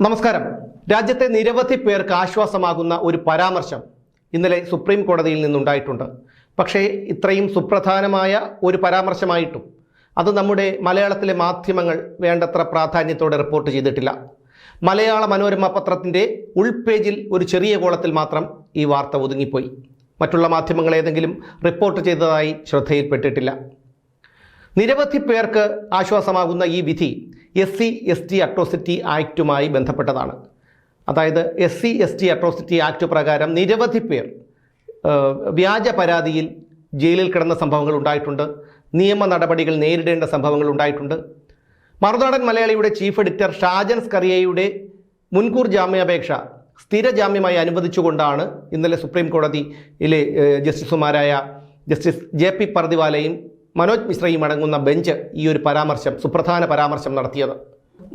നമസ്കാരം. രാജ്യത്തെ നിരവധി പേർക്ക് ആശ്വാസമാകുന്ന ഒരു പരാമർശം ഇന്നലെ സുപ്രീം കോടതിയിൽ നിന്നുണ്ടായിട്ടുണ്ട്. പക്ഷേ ഇത്രയും സുപ്രധാനമായ ഒരു പരാമർശമായിട്ടും അത് നമ്മുടെ മലയാളത്തിലെ മാധ്യമങ്ങൾ വേണ്ടത്ര പ്രാധാന്യത്തോടെ റിപ്പോർട്ട് ചെയ്തിട്ടില്ല. മലയാള മനോരമ പത്രത്തിന്റെ ഉൾപേജിൽ ഒരു ചെറിയ കോളത്തിൽ മാത്രം ഈ വാർത്ത ഒതുങ്ങിപ്പോയി. മറ്റുള്ള മാധ്യമങ്ങൾ ഏതെങ്കിലും റിപ്പോർട്ട് ചെയ്തതായി ശ്രദ്ധയിൽപ്പെട്ടിട്ടില്ല. നിരവധി പേർക്ക് ആശ്വാസമാകുന്ന ഈ വിധി S C S T atrocity ആക്റ്റുമായി ബന്ധപ്പെട്ടതാണ്. അതായത് S C S T atrocity act പ്രകാരം നിരവധി പേർ വ്യാജ പരാതിയിൽ ജയിലിൽ കിടന്ന സംഭവങ്ങൾ ഉണ്ടായിട്ടുണ്ട്. നിയമ നടപടികൾ നേരിടേണ്ട സംഭവങ്ങൾ ഉണ്ടായിട്ടുണ്ട്. മറുനാടൻ മലയാളിയുടെ ചീഫ് എഡിറ്റർ ഷാജൻ സ്കറിയയുടെ മുൻകൂർ ജാമ്യാപേക്ഷ സ്ഥിര ജാമ്യമായി അനുവദിച്ചുകൊണ്ടാണ് ഇന്നലെ സുപ്രീം കോടതിയിലെ ജസ്റ്റിസുമാരായ ജസ്റ്റിസ് ജെ പി പർദിവാലയും മനോജ് മിശ്രയും അടങ്ങുന്ന ബെഞ്ച് ഈ ഒരു പരാമർശം സുപ്രധാന പരാമർശം നടത്തിയത്.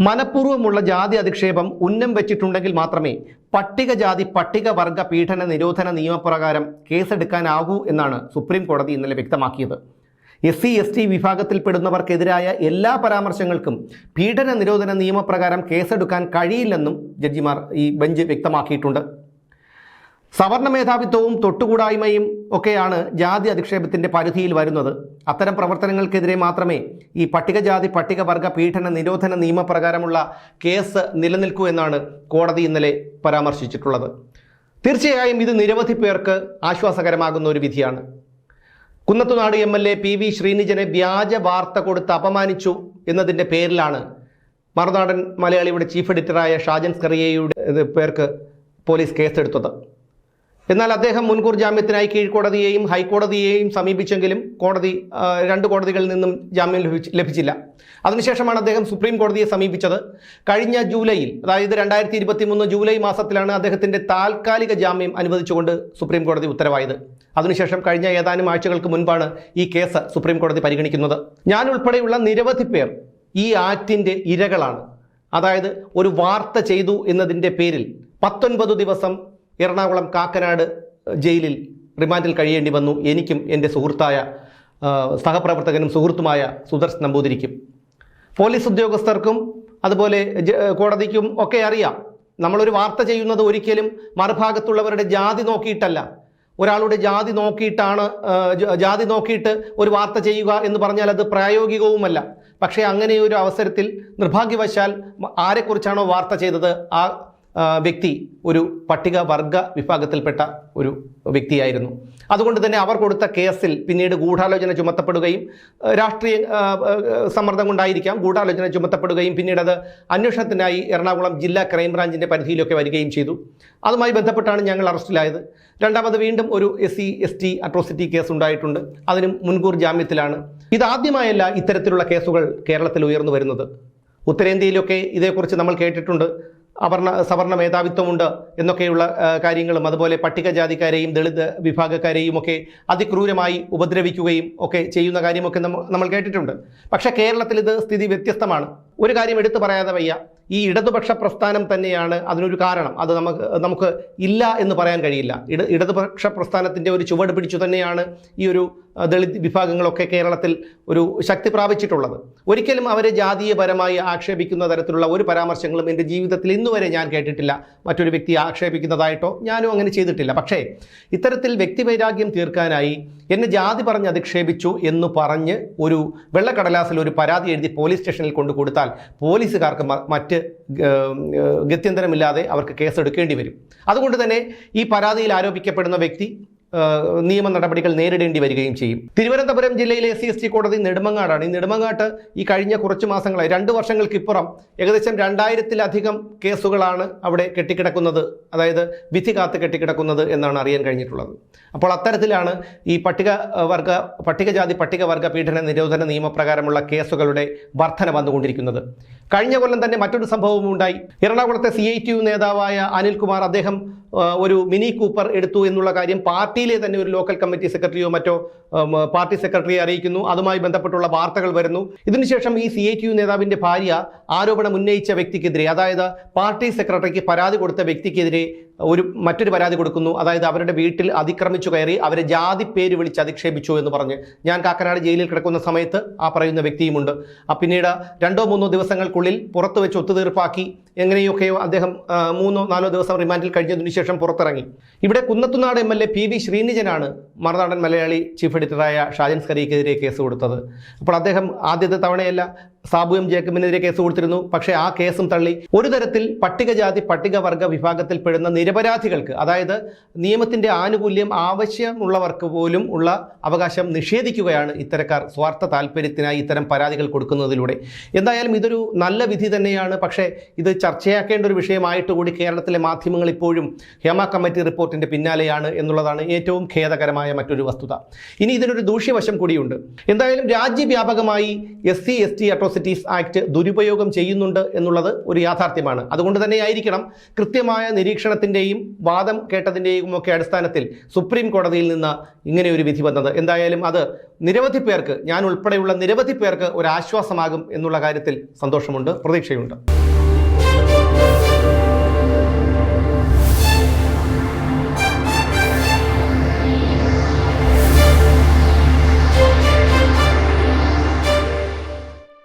മനഃപൂർവമുള്ള ജാതി അധിക്ഷേപം ഉന്നം വെച്ചിട്ടുണ്ടെങ്കിൽ മാത്രമേ പട്ടികജാതി പട്ടികവർഗ പീഡന നിരോധന നിയമപ്രകാരം കേസെടുക്കാനാകൂ എന്നാണ് സുപ്രീം കോടതി ഇന്നലെ വ്യക്തമാക്കിയത്. എസ് സി എസ് ടി വിഭാഗത്തിൽപ്പെടുന്നവർക്കെതിരായ എല്ലാ പരാമർശങ്ങൾക്കും പീഡന നിരോധന നിയമപ്രകാരം കേസെടുക്കാൻ കഴിയില്ലെന്നും ജഡ്ജിമാർ ഈ ബെഞ്ച് വ്യക്തമാക്കിയിട്ടുണ്ട്. സവർണ മേധാവിത്വവും തൊട്ടുകൂടായ്മയും ഒക്കെയാണ് ജാതി അധിക്ഷേപത്തിന്റെ പരിധിയിൽ വരുന്നത്. അത്തരം പ്രവർത്തനങ്ങൾക്കെതിരെ മാത്രമേ ഈ പട്ടികജാതി പട്ടികവർഗ പീഡന നിരോധന നിയമപ്രകാരമുള്ള കേസ് നിലനിൽക്കൂ എന്നാണ് കോടതി ഇന്നലെ പരാമർശിച്ചിട്ടുള്ളത്. തീർച്ചയായും ഇത് നിരവധി പേർക്ക് ആശ്വാസകരമാകുന്ന ഒരു വിധിയാണ്. Kunnathunad M L A P V ശ്രീനിജനെ വ്യാജ വാർത്ത കൊടുത്ത് അപമാനിച്ചു എന്നതിന്റെ പേരിലാണ് മറുനാടൻ മലയാളിയുടെ ചീഫ് എഡിറ്ററായ ഷാജൻ സ്കറിയയുടെ പേർക്ക് പോലീസ് കേസെടുത്തത്. എന്നാൽ അദ്ദേഹം മുൻകൂർ ജാമ്യത്തിനായി കീഴ്ക്കോടതിയെയും ഹൈക്കോടതിയെയും സമീപിച്ചെങ്കിലും കോടതി രണ്ട് കോടതികളിൽ നിന്നും ജാമ്യം ലഭിച്ചില്ല. അതിനുശേഷമാണ് അദ്ദേഹം സുപ്രീം കോടതിയെ സമീപിച്ചത്. കഴിഞ്ഞ ജൂലൈയിൽ അതായത് രണ്ടായിരത്തി ഇരുപത്തി മൂന്ന് ജൂലൈ മാസത്തിലാണ് അദ്ദേഹത്തിന്റെ താൽക്കാലിക ജാമ്യം അനുവദിച്ചുകൊണ്ട് സുപ്രീം കോടതി ഉത്തരവായത്. അതിനുശേഷം കഴിഞ്ഞ ഏതാനും ആഴ്ചകൾക്ക് മുൻപാണ് ഈ കേസ് സുപ്രീം കോടതി പരിഗണിക്കുന്നത്. ഞാൻ ഉൾപ്പെടെയുള്ള നിരവധി പേർ ഈ ആറ്റിന്റെ ഇരകളാണ്. അതായത് ഒരു വാർത്ത ചെയ്തു എന്നതിന്റെ പേരിൽ പത്തൊൻപത് ദിവസം എറണാകുളം കാക്കനാട് ജയിലിൽ റിമാൻഡിൽ കഴിയേണ്ടി വന്നു. എനിക്കും എന്റെ സുഹൃത്തായ സഹപ്രവർത്തകനും സുഹൃത്തുമായ സുദർശൻ നമ്പൂതിരിക്കും. പോലീസ് ഉദ്യോഗസ്ഥർക്കും അതുപോലെ കോടതിക്കും ഒക്കെ അറിയാം. നമ്മളൊരു വാർത്ത ചെയ്യുന്നത് ഒരിക്കലും മറുഭാഗത്തുള്ളവരുടെ ജാതി നോക്കിയിട്ടല്ല. ഒരാളുടെ ജാതി നോക്കിയിട്ടാണ് ജാതി നോക്കിയിട്ട് ഒരു വാർത്ത ചെയ്യുക എന്ന് പറഞ്ഞാൽ അത് പ്രായോഗികവുമല്ല. പക്ഷേ അങ്ങനെയൊരു അവസരത്തിൽ നിർഭാഗ്യവശാൽ ആരെക്കുറിച്ചാണോ വാർത്ത ചെയ്തത്? ആ, വ്യക്തി ഒരു പട്ടിക വർഗ വിഭാഗത്തിൽപ്പെട്ട ഒരു വ്യക്തിയായിരുന്നു. അതുകൊണ്ട് തന്നെ അവർ കൊടുത്ത കേസിൽ പിന്നീട് ഗൂഢാലോചന ചുമത്തപ്പെടുകയും രാഷ്ട്രീയ സമ്മർദ്ദം കൊണ്ടായിരിക്കാം ഗൂഢാലോചന ചുമത്തപ്പെടുകയും പിന്നീട് അത് അന്വേഷണത്തിനായി എറണാകുളം ജില്ലാ ക്രൈംബ്രാഞ്ചിന്റെ പരിധിയിലൊക്കെ വരികയും ചെയ്തു. അതുമായി ബന്ധപ്പെട്ടാണ് ഞങ്ങൾ അറസ്റ്റിലായത്. രണ്ടാമത് വീണ്ടും ഒരു S C S T atrocity case ഉണ്ടായിട്ടുണ്ട്. അതിനും മുൻകൂർ ജാമ്യത്തിലാണ്. ഇതാദ്യമായല്ല ഇത്തരത്തിലുള്ള കേസുകൾ കേരളത്തിൽ ഉയർന്നു വരുന്നത്. ഉത്തരേന്ത്യയിലൊക്കെ ഇതേക്കുറിച്ച് നമ്മൾ കേട്ടിട്ടുണ്ട്. അവർണ സവർണ മേധാവിത്വമുണ്ട് എന്നൊക്കെയുള്ള കാര്യങ്ങളും അതുപോലെ പട്ടികജാതിക്കാരെയും ദളിത് വിഭാഗക്കാരെയും ഒക്കെ അതിക്രൂരമായി ഉപദ്രവിക്കുകയും ഒക്കെ ചെയ്യുന്ന കാര്യമൊക്കെ നമ്മൾ കേട്ടിട്ടുണ്ട്. പക്ഷേ കേരളത്തിൽ ഇത് സ്ഥിതി വ്യത്യസ്തമാണ്. ഒരു കാര്യം എടുത്തു പറയാതെ വയ്യ. ഈ ഇടതുപക്ഷ പ്രസ്ഥാനം തന്നെയാണ് അതിനൊരു കാരണം. അത് നമുക്ക് നമുക്ക് ഇല്ല എന്ന് പറയാൻ കഴിയില്ല. ഇട ഇടതുപക്ഷ പ്രസ്ഥാനത്തിന്റെ ഒരു ചുവട് പിടിച്ചു തന്നെയാണ് ഈ ഒരു ദളിത് വിഭാഗങ്ങളൊക്കെ കേരളത്തിൽ ഒരു ശക്തി പ്രാപിച്ചിട്ടുള്ളത്. ഒരിക്കലും അവരെ ജാതീയപരമായി ആക്ഷേപിക്കുന്ന തരത്തിലുള്ള ഒരു പരാമർശങ്ങളും എന്റെ ജീവിതത്തിൽ ഇന്നുവരെ ഞാൻ കേട്ടിട്ടില്ല. മറ്റൊരു വ്യക്തി ആക്ഷേപിക്കുന്നതായിട്ടോ ഞാനും അങ്ങനെ ചെയ്തിട്ടില്ല. പക്ഷേ ഇത്തരത്തിൽ വ്യക്തിവൈരാഗ്യം തീർക്കാനായി എന്നെ ജാതി പറഞ്ഞ് അധിക്ഷേപിച്ചു എന്ന് പറഞ്ഞ് ഒരു വെള്ളക്കടലാസിൽ ഒരു പരാതി എഴുതി പോലീസ് സ്റ്റേഷനിൽ കൊണ്ടു കൊടുത്താൽ പോലീസുകാർക്ക് മറ്റ് ഗത്യന്തരമില്ലാതെ അവർക്ക് കേസെടുക്കേണ്ടി വരും. അതുകൊണ്ട് തന്നെ ഈ പരാതിയിൽ ആരോപിക്കപ്പെടുന്ന വ്യക്തി നിയമ നടപടികൾ നേരിടേണ്ടി വരികയും ചെയ്യും. തിരുവനന്തപുരം ജില്ലയിലെ എസ് സി എസ് ടി കോടതി നെടുമങ്ങാടാണ്. ഈ നെടുമങ്ങാട്ട് ഈ കഴിഞ്ഞ കുറച്ച് മാസങ്ങളായി രണ്ട് വർഷങ്ങൾക്കിപ്പുറം ഏകദേശം രണ്ടായിരത്തിലധികം കേസുകളാണ് അവിടെ കെട്ടിക്കിടക്കുന്നത്. അതായത് വിധി കാത്ത് കെട്ടിക്കിടക്കുന്നത് എന്നാണ് അറിയാൻ കഴിഞ്ഞിട്ടുള്ളത്. അപ്പോൾ അത്തരത്തിലാണ് ഈ പട്ടിക വർഗ പട്ടികജാതി പട്ടികവർഗ പീഡന നിരോധന നിയമപ്രകാരമുള്ള കേസുകളുടെ വർധന വന്നുകൊണ്ടിരിക്കുന്നത്. കഴിഞ്ഞ കൊല്ലം തന്നെ മറ്റൊരു സംഭവവും ഉണ്ടായി എറണാകുളത്തെ സി ഐ ടി യു നേതാവായ അനിൽകുമാർ അദ്ദേഹം ഒരു മിനി കൂപ്പർ എടുത്തു എന്നുള്ള കാര്യം പാർട്ടിയിലെ തന്നെ ഒരു ലോക്കൽ കമ്മിറ്റി സെക്രട്ടറിയോ മറ്റോ പാർട്ടി സെക്രട്ടറിയെ അറിയിക്കുന്നു. അതുമായി ബന്ധപ്പെട്ടുള്ള വാർത്തകൾ വരുന്നു. ഇതിനുശേഷം ഈ സി ഐ ടി യു നേതാവിന്റെ ഭാര്യ ആരോപണം ഉന്നയിച്ച വ്യക്തിക്കെതിരെ അതായത് പാർട്ടി സെക്രട്ടറിക്ക് പരാതി കൊടുത്ത വ്യക്തിക്കെതിരെ ഒരു മറ്റൊരു പരാതി കൊടുക്കുന്നു. അതായത് അവരുടെ വീട്ടിൽ അതിക്രമിച്ചു കയറി അവരെ ജാതി പേര് വിളിച്ച് അധിക്ഷേപിച്ചു എന്ന് പറഞ്ഞ് ഞാൻ കാക്കനാട് ജയിലിൽ കിടക്കുന്ന സമയത്ത് ആ പറയുന്ന വ്യക്തിയുമുണ്ട്. ആ പിന്നീട് രണ്ടോ മൂന്നോ ദിവസങ്ങൾക്കുള്ളിൽ പുറത്തു വെച്ച് ഒത്തുതീർപ്പാക്കി എങ്ങനെയൊക്കെയോ അദ്ദേഹം മൂന്നോ നാലോ ദിവസം റിമാൻഡിൽ കഴിഞ്ഞതിനു ശേഷം പുറത്തിറങ്ങി. ഇവിടെ Kunnathunad M L A P V ശ്രീനിജനാണ് Marunadan Malayali chief എഡിറ്ററായ ഷാജൻ സ്കറിക്കെതിരെ കേസ് കൊടുത്തത്. അപ്പോൾ അദ്ദേഹം ആദ്യത്തെ തവണയല്ല സാബു എം ജേക്കബിനെതിരെ കേസ് കൊടുത്തിരുന്നു. പക്ഷേ ആ കേസും തള്ളി. ഒരു തരത്തിൽ പട്ടികജാതി പട്ടികവർഗ വിഭാഗത്തിൽപ്പെടുന്ന നിരപരാധികൾക്ക് അതായത് നിയമത്തിന്റെ ആനുകൂല്യം ആവശ്യമുള്ളവർക്ക് പോലും ഉള്ള അവകാശം നിഷേധിക്കുകയാണ് ഇത്തരക്കാർ സ്വാർത്ഥ താല്പര്യത്തിനായി ഇത്തരം പരാതികൾ കൊടുക്കുന്നതിലൂടെ. എന്തായാലും ഇതൊരു നല്ല വിധി തന്നെയാണ്. പക്ഷേ ഇത് ചർച്ചയാക്കേണ്ട ഒരു വിഷയമായിട്ട് കൂടി കേരളത്തിലെ മാധ്യമങ്ങൾ ഇപ്പോഴും ഹേമ കമ്മിറ്റി റിപ്പോർട്ടിന്റെ പിന്നാലെയാണ് എന്നുള്ളതാണ് ഏറ്റവും ഖേദകരമായ മറ്റൊരു വസ്തുത. ഇനി ഇതിനൊരു ദൂഷ്യവശം കൂടിയുണ്ട്. എന്തായാലും രാജ്യവ്യാപകമായി S C S T atrocities act ദുരുപയോഗം ചെയ്യുന്നുണ്ട് എന്നുള്ളത് ഒരു യാഥാർത്ഥ്യമാണ്. അതുകൊണ്ട് തന്നെയായിരിക്കണം കൃത്യമായ നിരീക്ഷണത്തിന്റെയും വാദം കേട്ടതിന്റെയും ഒക്കെ അടിസ്ഥാനത്തിൽ സുപ്രീം കോടതിയിൽ നിന്ന് ഇങ്ങനെ ഒരു വിധി വന്നത്. എന്തായാലും അത് നിരവധി പേർക്ക് ഞാൻ ഉൾപ്പെടെയുള്ള നിരവധി പേർക്ക് ഒരു ആശ്വാസമാകും എന്നുള്ള കാര്യത്തിൽ സന്തോഷമുണ്ട് പ്രതീക്ഷയുണ്ട്.